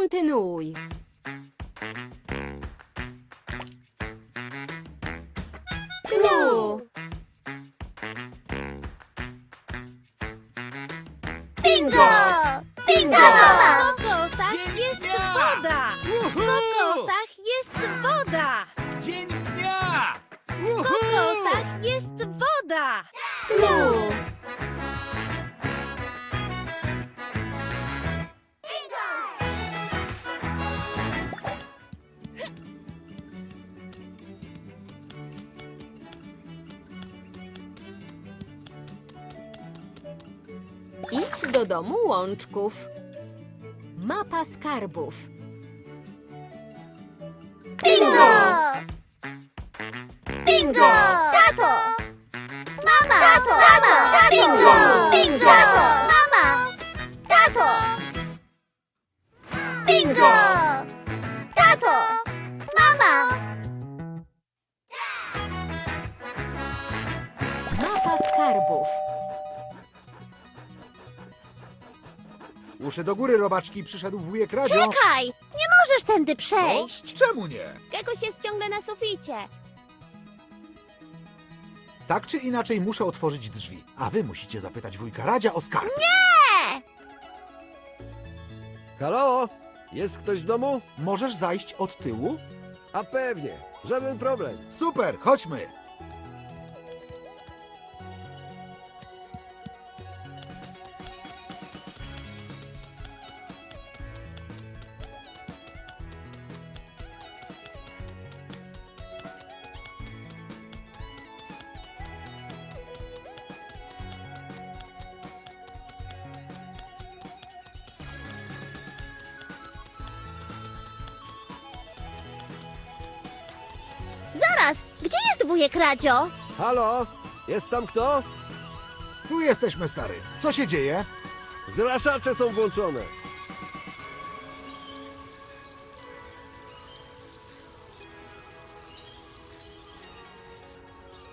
kontynuuj. Klu. Bingo! Bingo! Idź do domu łączków. Mapa skarbów. Bingo! Bingo! Tato! Mama! Tato! Mama! Bingo! Do góry, robaczki, przyszedł wujek Radzio. Czekaj! Nie możesz tędy przejść! Czemu nie? Geguś jest ciągle na suficie. Tak czy inaczej muszę otworzyć drzwi, a wy musicie zapytać wujka Radzia o skarb. Halo? Jest ktoś w domu? Możesz zajść od tyłu? A pewnie, żaden problem. Super, chodźmy. Jest wujek Radzio? Halo? Jest tam kto? Tu jesteśmy, stary. Co się dzieje? Zraszacze są włączone.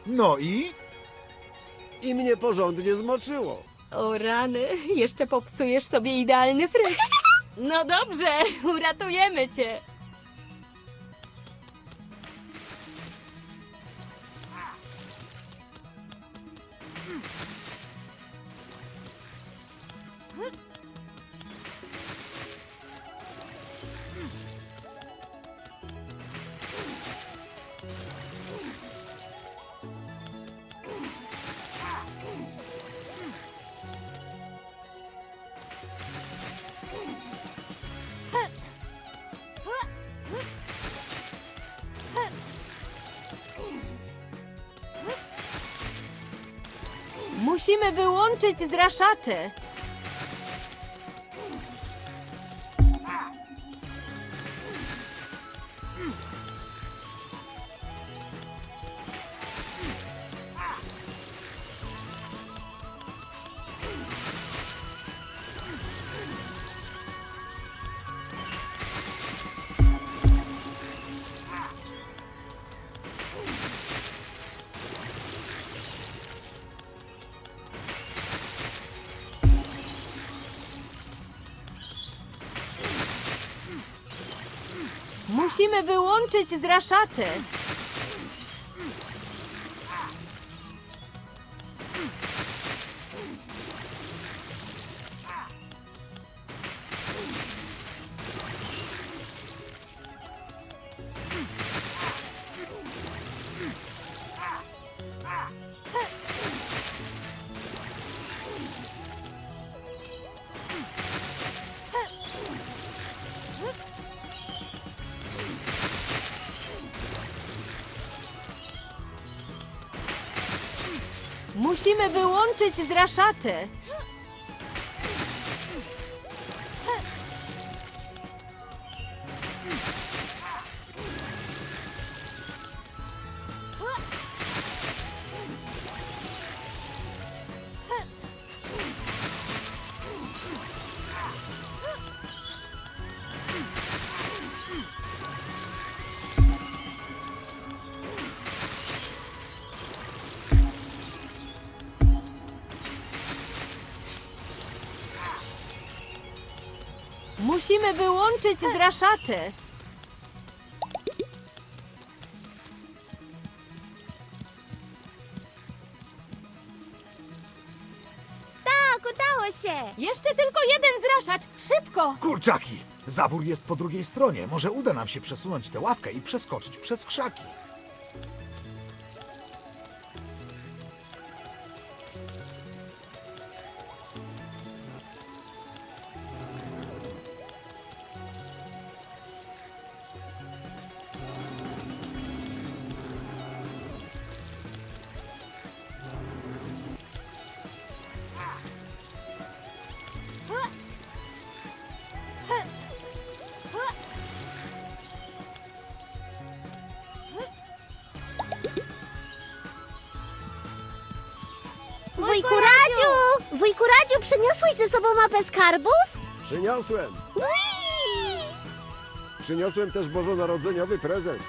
No i? I mnie porządnie zmoczyło. O rany, jeszcze popsujesz sobie idealny fryz. No dobrze, uratujemy cię. Musimy wyłączyć zraszacze. Wyłączyć zraszacze. Musimy wyłączyć zraszacze. Musimy wyłączyć zraszacze. Tak, udało się. Jeszcze tylko jeden zraszacz. Szybko! Kurczaki! Zawór jest po drugiej stronie. Może uda nam się przesunąć tę ławkę i przeskoczyć przez krzaki. Wujku Radziu, przyniosłeś ze sobą mapę skarbów? Przyniosłem. Whee! Przyniosłem też bożonarodzeniowy prezent.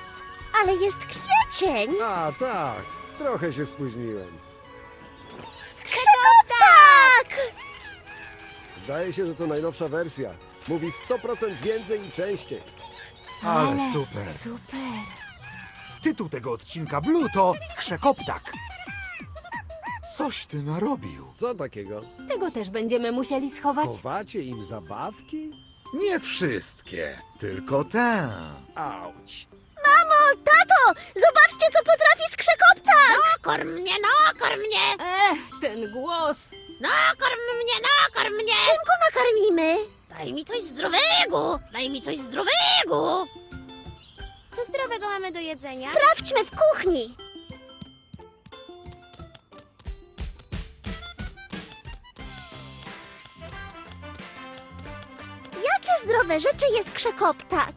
Ale jest kwiecień! A, tak. Trochę się spóźniłem. Skrzydłowtak! Zdaje się, że to najnowsza wersja. Mówi 100% więcej i częściej. Ale super! Super. Tytuł tego odcinka Blue to Skrzekoptak. Coś ty narobił. Co takiego? Tego też będziemy musieli schować. Chowacie im zabawki? Nie wszystkie, tylko tę. Auć. Mamo, tato! Zobaczcie, co potrafi skrzekoptak! Nakorm mnie, nakorm mnie! Ech, ten głos. Nakorm mnie, nakorm mnie! Czym go nakarmimy? Daj mi coś zdrowego! Daj mi coś zdrowego! Co zdrowego mamy do jedzenia? Sprawdźmy w kuchni! Jakie zdrowe rzeczy jest krzekoptak?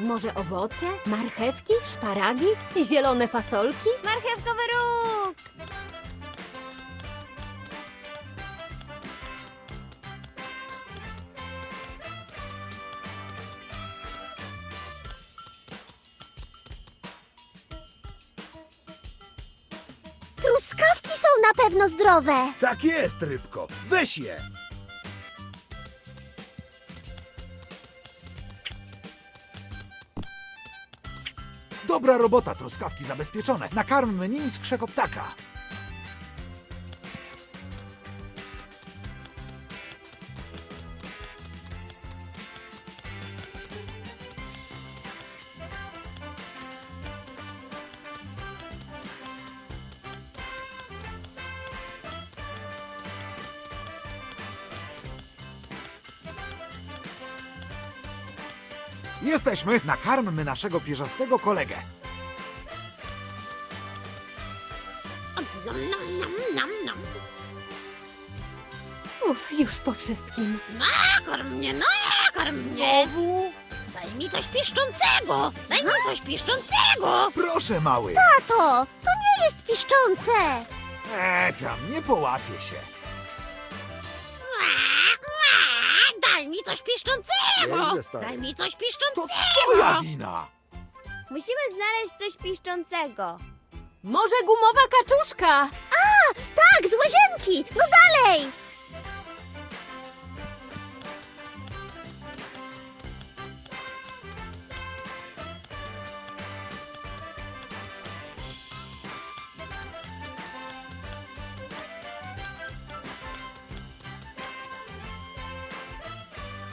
Może owoce, marchewki, szparagi, zielone fasolki? Marchewkowy róg! Truskawki są na pewno zdrowe! Tak jest, rybko. Weź je. Dobra robota, truskawki zabezpieczone. Nakarmmy nimi skrzekoptaka. Jesteśmy. Nakarmmy naszego pierzastego kolegę. Nam. Uff, już po wszystkim. Nakarm mnie, nakarm mnie! Znowu? Daj mi coś piszczącego! Daj mi coś piszczącego! Proszę, mały. Tato, to nie jest piszczące! E, tam, nie połapie się. Coś piszczącego! Nieźle, stary. Daj mi coś To piszczącego! twoja wina. Musimy znaleźć coś piszczącego. Może gumowa kaczuszka? Tak, z łazienki! No dalej!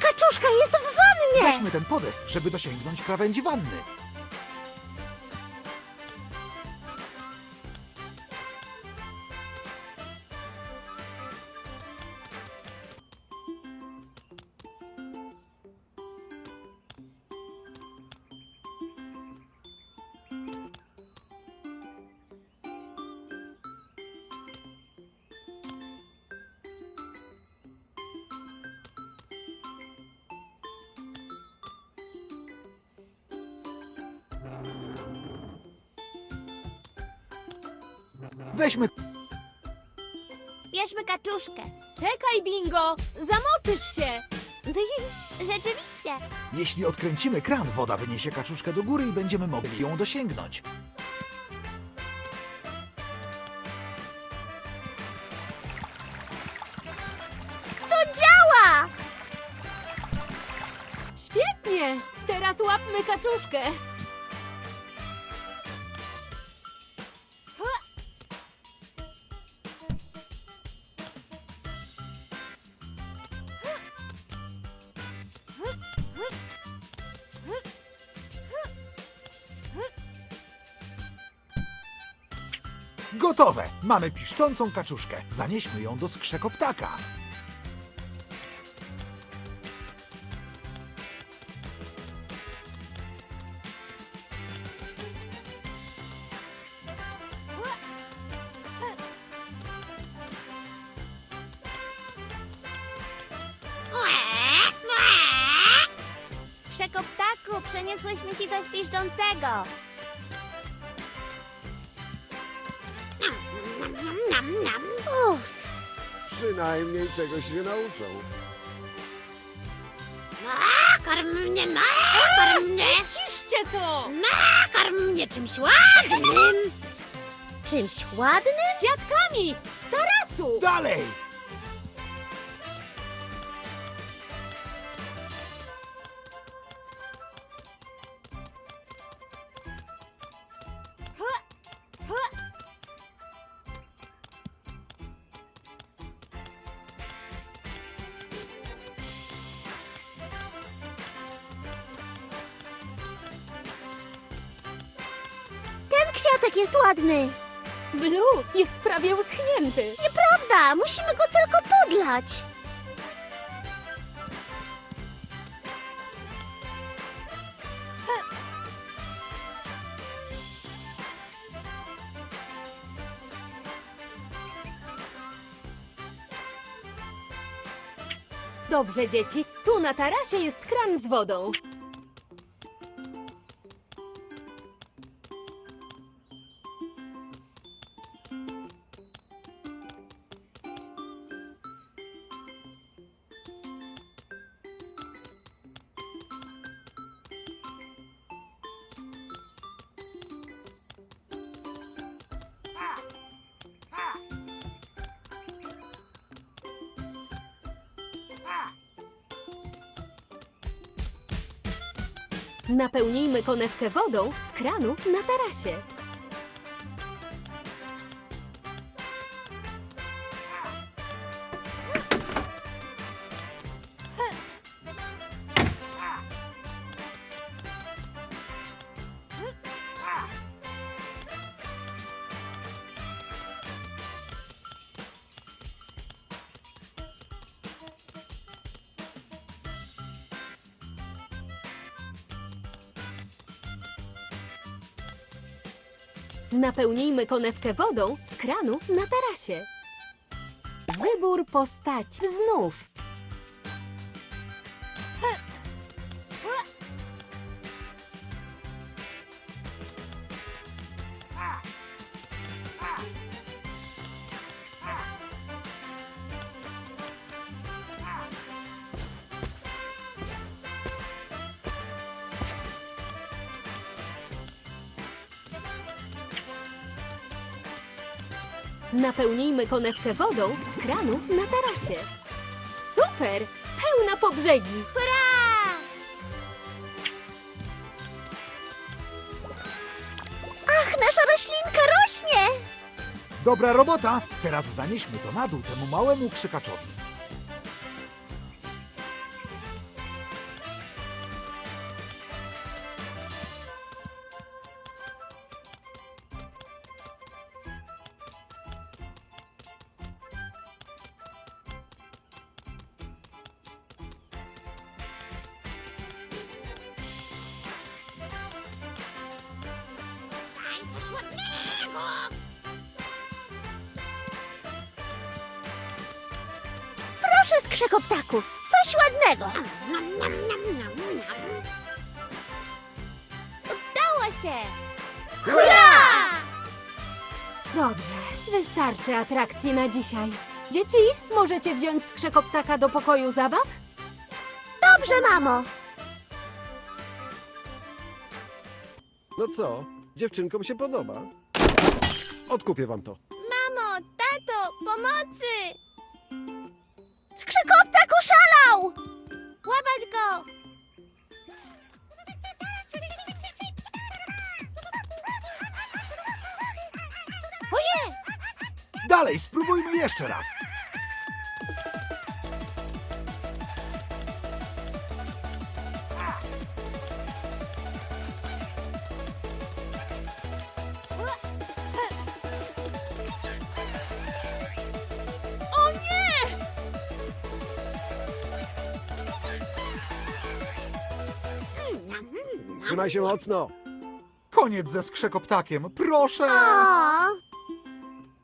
Kaczuszka jest w wannie! Weźmy ten podest, żeby dosięgnąć krawędzi wanny. Weźmy Bierzmy kaczuszkę. Czekaj, bingo! Zamoczysz się! Rzeczywiście. Jeśli odkręcimy kran, woda wyniesie kaczuszkę do góry i będziemy mogli ją dosięgnąć. To działa! Świetnie! Teraz łapmy kaczuszkę. Gotowe! Mamy piszczącą kaczuszkę. Zanieśmy ją do skrzekoptaka. Czegoś się nauczą. nakarm mnie, nakarm mnie, Ciszcie to! nakarm mnie czymś ładnym. Czymś ładnym? Kwiatkami! Z tarasu! Dalej! Kwiatek jest ładny. Blue jest prawie uschnięty. Nieprawda, musimy go tylko podlać. Dobrze, dzieci. Tu na tarasie jest kran z wodą. Napełnijmy konewkę wodą z kranu na tarasie. Napełnijmy konewkę wodą z kranu na tarasie. Wybór postaci znów. Napełnijmy konewkę wodą z kranu na tarasie. Super! Pełna po brzegi. Hurra! Ach, nasza roślinka rośnie! Dobra robota! Teraz zanieśmy to na dół temu małemu krzykaczowi. Skrzekoptaku, coś ładnego. Udało się! Hurra! Dobrze, wystarczy atrakcji na dzisiaj. Dzieci, możecie wziąć skrzekoptaka do pokoju zabaw? Dobrze, mamo. No co? Dziewczynkom się podoba? Odkupię wam to. Mamo, tato, pomocy! Skrzekoptak Wow! Łapać go! Oje! Dalej, spróbujmy jeszcze raz. Trzymaj się mocno. Koniec ze skrzekoptakiem, proszę!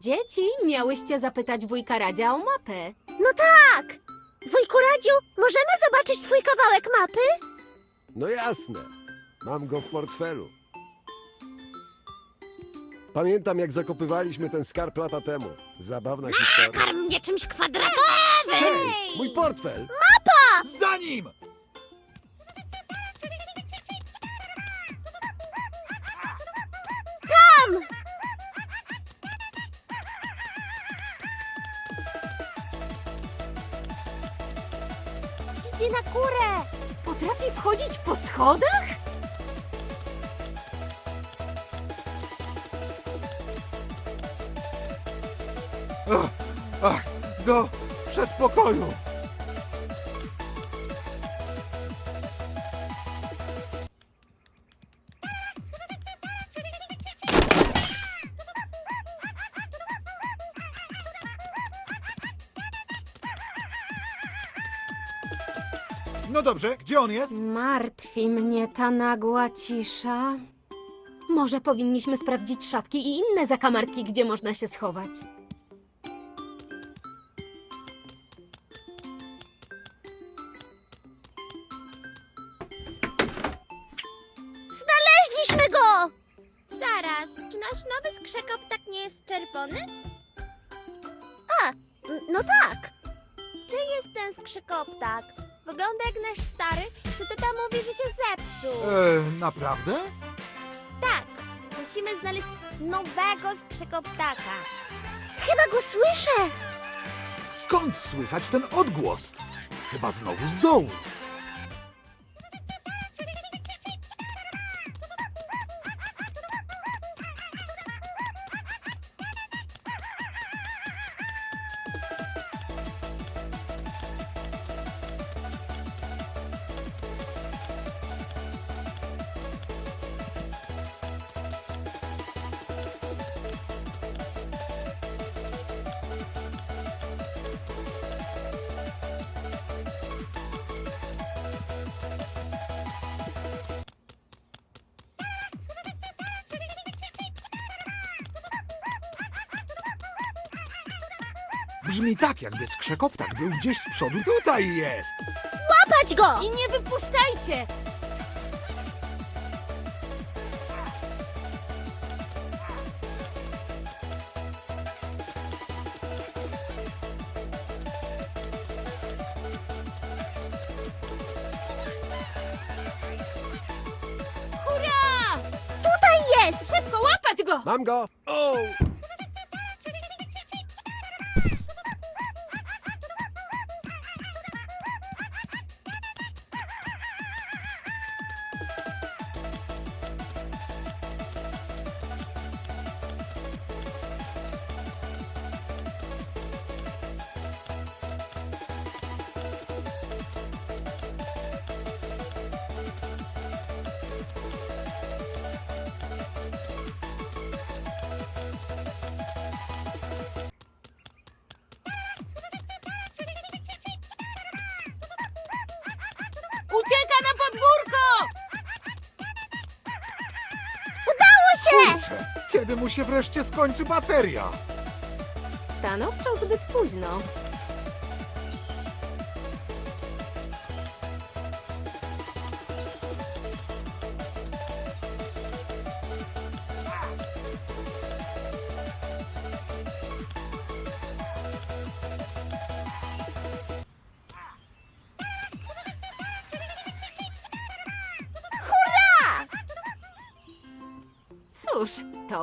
Dzieci, miałyście zapytać wujka Radzia o mapę. no tak! Wujku Radziu, możemy zobaczyć twój kawałek mapy? No jasne. Mam go w portfelu. Pamiętam, jak zakopywaliśmy ten skarb lata temu. Zabawna historia. Karm mnie czymś kwadratowym! Hej, mój portfel! Za nim! Idzie na górę! Potrafi wchodzić po schodach? Ach, ach, do przedpokoju. Dobrze, gdzie on jest? Martwi mnie ta nagła cisza. Może powinniśmy sprawdzić szafki i inne zakamarki, gdzie można się schować. Znaleźliśmy go! Zaraz, czy nasz nowy skrzekoptak nie jest czerwony? A, n- no tak. Czy jest ten skrzekoptak? Wygląda jak nasz stary, czy tata mówi, że się zepsuł? E, naprawdę? Tak, musimy znaleźć nowego skrzekoptaka. Chyba go słyszę! Skąd słychać ten odgłos? Chyba znowu z dołu. Brzmi tak, jakby skrzekoptak był gdzieś z przodu. Tutaj jest! Łapać go! I nie wypuszczajcie! Hurra! Tutaj jest! Szybko łapać go! Mam go! O! Się wreszcie skończy bateria? Stanowczo zbyt późno.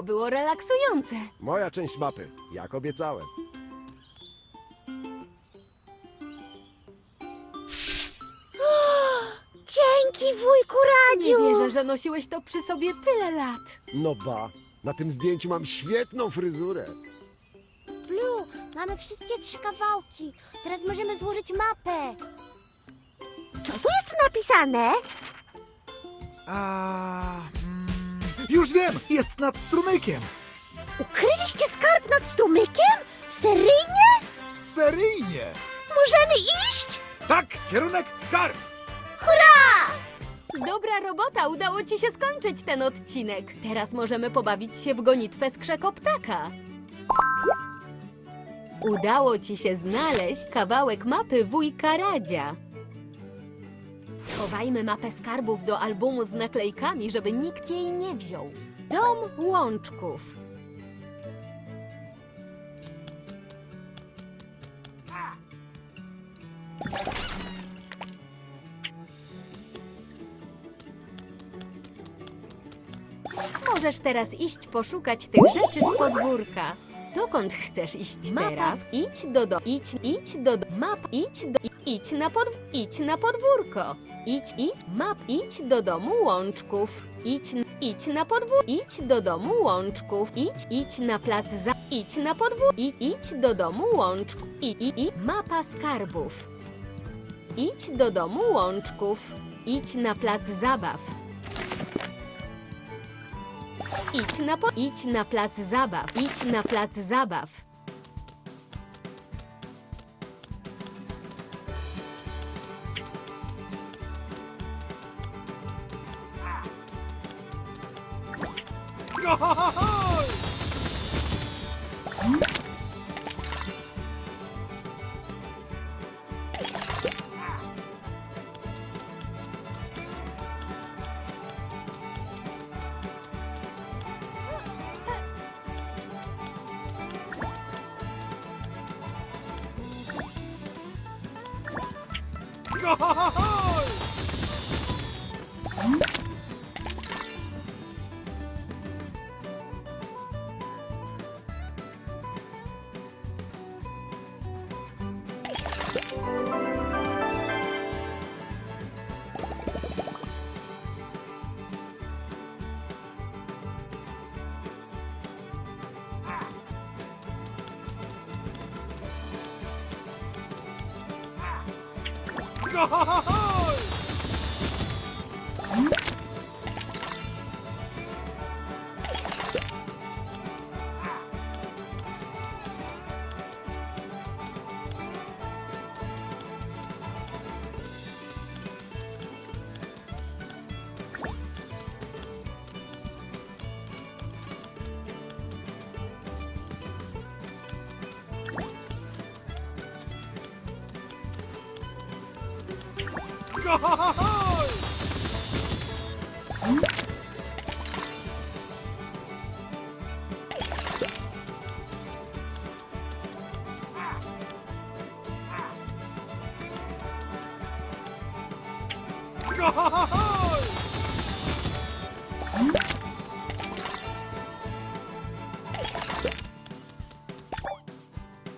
To było relaksujące. Moja część mapy, jak obiecałem. Dzięki, wujku Nie Radziu! wierzę, że nosiłeś to przy sobie tyle lat. No ba, na tym zdjęciu mam świetną fryzurę. Blue, mamy wszystkie trzy kawałki. Teraz możemy złożyć mapę. Co tu jest napisane? A, już wiem, jest nad strumykiem. Ukryliście skarb nad strumykiem? Seryjnie? Seryjnie. Możemy iść? Tak, kierunek skarb. Dobra robota, udało ci się skończyć ten odcinek. Teraz możemy pobawić się w gonitwę skrzekoptaka. Udało ci się znaleźć kawałek mapy wujka Radzia. Schowajmy mapę skarbów do albumu z naklejkami, żeby nikt jej nie wziął. Dom łączków. Możesz teraz iść poszukać tych rzeczy z podwórka. Dokąd chcesz iść teraz? Idź do do, idź, idź do, do map, idź do, idź na pod, idź na podwórko. Idź, idź, map, idź do domu łączków. Idź, idź na podwórko, idź do domu łączków. Idź, idź na plac za, idź na podwórko, idź, idź do domu łączków. I, i, i, mapa skarbów. Idź do domu łączków. Idź na plac zabaw. Idź na po... Idź na plac zabaw. Idź na plac zabaw. God! 哈哈哈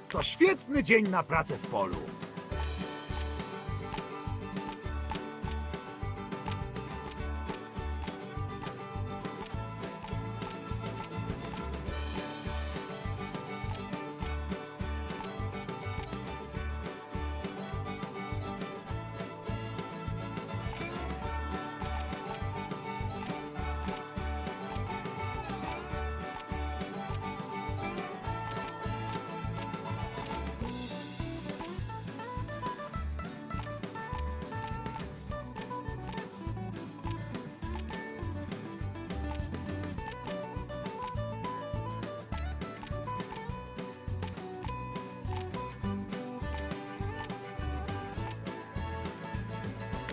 To świetny dzień na pracę w polu.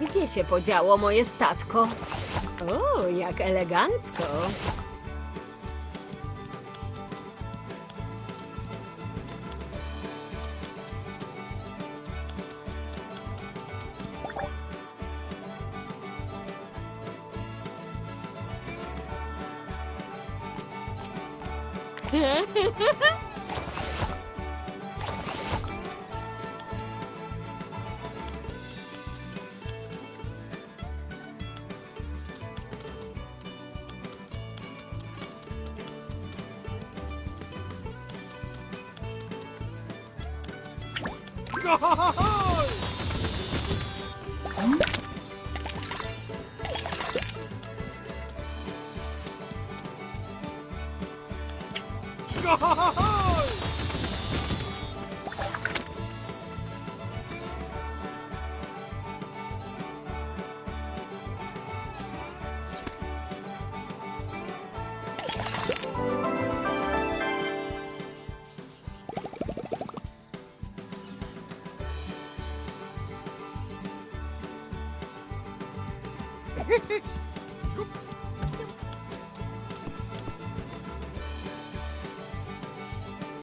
Gdzie się podziało moje statko? O, jak elegancko. god!